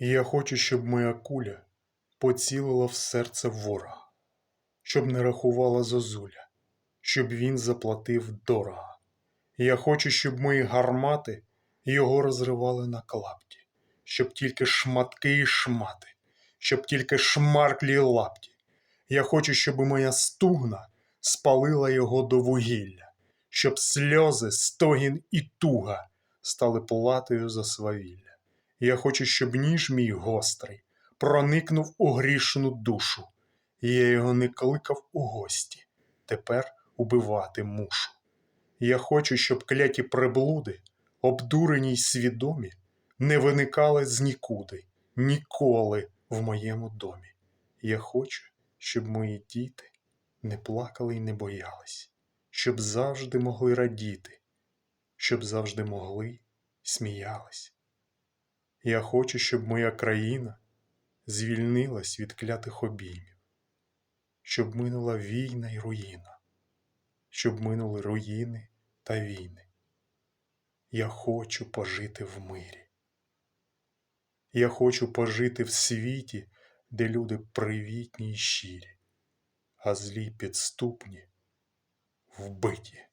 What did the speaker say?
І я хочу, щоб моя куля поцілила в серце ворога, щоб не рахувала зозуля, щоб він заплатив дорого. Я хочу, щоб мої гармати його розривали на клапті, щоб тільки шматки і шмати, щоб тільки шмарклі лапті. Я хочу, щоб моя стугна спалила його до вугілля, щоб сльози, стогін і туга стали платою за свавілля. Я хочу, щоб ніж мій гострий проникнув у грішну душу, і я його не кликав у гості, тепер убивати мушу. Я хочу, щоб кляті приблуди, обдурені й свідомі, не виникали з нікуди, ніколи в моєму домі. Я хочу, щоб мої діти не плакали й не боялись, щоб завжди могли радіти, щоб завжди могли сміялись. Я хочу, щоб моя країна звільнилась від клятих обіймів, щоб минула війна й руїна, щоб минули руїни та війни. Я хочу пожити в мирі. Я хочу пожити в світі, де люди привітні й щирі, а злі підступні вбиті.